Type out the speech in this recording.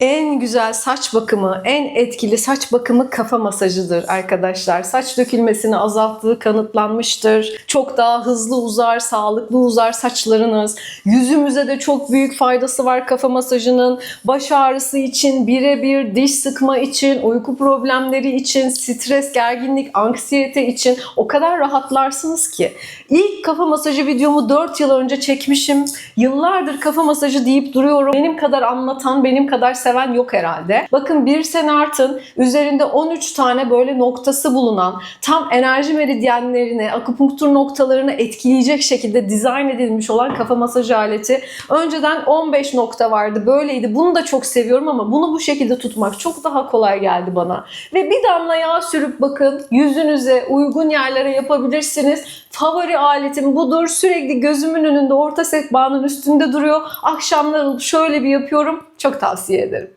En güzel saç bakımı, en etkili saç bakımı kafa masajıdır arkadaşlar. Saç dökülmesini azalttığı kanıtlanmıştır. Çok daha hızlı uzar, sağlıklı uzar saçlarınız. Yüzümüze de çok büyük faydası var kafa masajının. Baş ağrısı için, birebir diş sıkma için, uyku problemleri için, stres, gerginlik, anksiyete için o kadar rahatlarsınız ki. İlk kafa masajı videomu 4 yıl önce çekmişim. Yıllardır kafa masajı deyip duruyorum. Benim kadar anlatan, benim kadar seven yok herhalde. Bakın bir Senart'ın üzerinde 13 tane böyle noktası bulunan tam enerji meridyenlerini, akupunktur noktalarını etkileyecek şekilde dizayn edilmiş olan kafa masajı aleti. Önceden 15 nokta vardı. Böyleydi. Bunu da çok seviyorum ama bunu bu şekilde tutmak çok daha kolay geldi bana. Ve bir damla yağ sürüp bakın yüzünüze uygun yerlere yapabilirsiniz. Favori aletim budur. Sürekli gözümün önünde orta sehpanın üstünde duruyor. Akşamları şöyle bir yapıyorum. Çok tavsiye ederim.